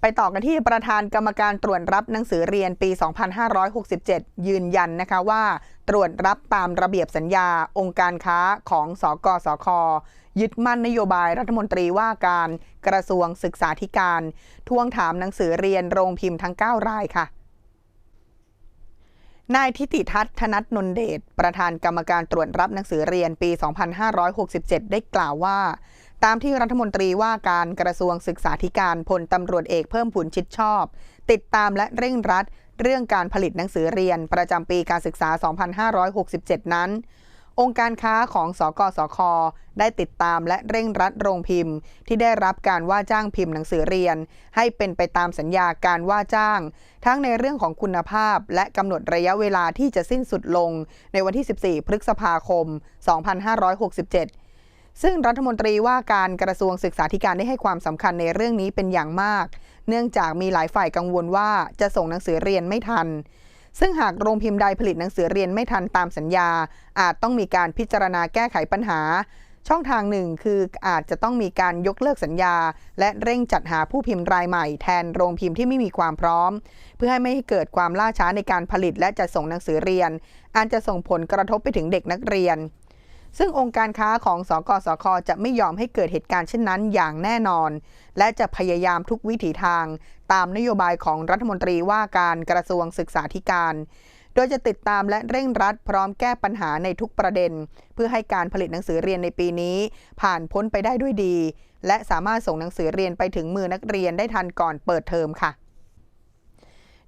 ไปต่อกันที่ประธานกรรมการตรวจรับหนังสือเรียนปี 2567 ยืนยันนะคะว่า ตรวจรับตามระเบียบสัญญาองค์การค้าของสกสค ยึดมั่นนโยบายรัฐมนตรีว่าการกระทรวงศึกษาธิการ ทวงถามหนังสือเรียนโรงพิมพ์ทั้ง 9 รายค่ะนายทิติทัศน์ธนัทนนเดช ประธานกรรมการตรวจรับหนังสือเรียนปี 2567 ได้กล่าวว่า ตามที่รัฐมนตรีว่าการกระทรวงศึกษาธิการพลตำรวจเอกเพิ่มผุนชิดชอบ ติดตามและเร่งรัด เรื่องการผลิตหนังสือเรียนประจำปีการศึกษา 2567 นั้น องค์การค้าของสกสค ได้ติดตามและเร่งรัดโรงพิมพ์ ที่ได้รับการว่าจ้างพิมพ์หนังสือเรียน ให้เป็นไปตามสัญญาการว่าจ้าง ทั้งในเรื่องของคุณภาพ และกำหนดระยะเวลาที่จะสิ้นสุดลง ในวันที่ 14 พฤษภาคม 2567 ซึ่งรัฐมนตรีว่าการกระทรวงศึกษาธิการได้ให้ความสำคัญในเรื่องนี้เป็นอย่างมาก เนื่องจากมีหลายฝ่ายกังวลว่าจะส่งหนังสือเรียนไม่ทัน ซึ่งหากโรงพิมพ์ใดผลิตหนังสือเรียนไม่ทันตามสัญญา อาจต้องมีการพิจารณาแก้ไขปัญหา ช่องทางหนึ่งคืออาจจะต้องมีการยกเลิกสัญญา และเร่งจัดหาผู้พิมพ์รายใหม่แทนโรงพิมพ์ที่ไม่มีความพร้อม เพื่อให้ไม่ให้เกิดความล่าช้าในการผลิตและจัดส่งหนังสือเรียนอาจจะส่งผลกระทบไปถึงเด็กนักเรียน ซึ่งองค์การค้าของสกสคจะไม่ยอมให้เกิดเหตุการณ์เช่นนั้นอย่างแน่นอน และจะพยายามทุกวิถีทาง ตามนโยบายของรัฐมนตรีว่าการกระทรวงศึกษาธิการ โดยจะติดตามและเร่งรัดพร้อมแก้ปัญหาในทุกประเด็น เพื่อให้การผลิตหนังสือเรียนในปีนี้ ผ่านพ้นไปได้ด้วยดี และสามารถส่งหนังสือเรียนไปถึงมือนักเรียนได้ทันก่อนเปิดเทอมค่ะ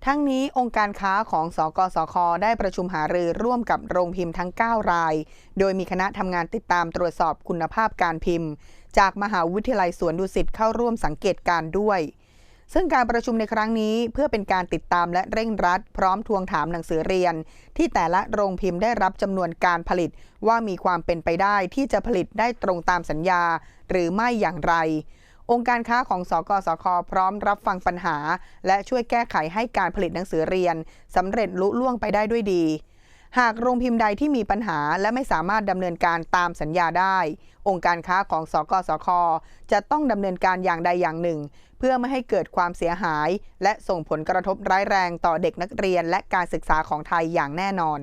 ทั้งนี้องค์การค้าของสกสค ได้ประชุมหารือร่วมกับโรงพิมพ์ทั้ง 9 ราย โดยมีคณะทำงานติดตามตรวจสอบคุณภาพการพิมพ์ จากมหาวิทยาลัยสวนดุสิตเข้าร่วมสังเกตการด้วย ซึ่งการประชุมในครั้งนี้เพื่อเป็นการติดตามและเร่งรัด พร้อมทวงถามหนังสือเรียน ที่แต่ละโรงพิมพ์ได้รับจำนวนการผลิต ว่ามีความเป็นไปได้ที่จะผลิตได้ตรงตามสัญญา หรือไม่อย่างไร องค์การค้าของสกสคพร้อมรับฟังปัญหา และช่วยแก้ไขให้การผลิตหนังสือเรียนสำเร็จลุล่วงไปได้ด้วยดี หากโรงพิมพ์ใดที่มีปัญหาและไม่สามารถดำเนินการตามสัญญาได้ องค์การค้าของสกสคจะต้องดำเนินการอย่างใดอย่างหนึ่ง เพื่อไม่ให้เกิดความเสียหาย และส่งผลกระทบร้ายแรงต่อเด็กนักเรียนและการศึกษาของไทยอย่างแน่นอน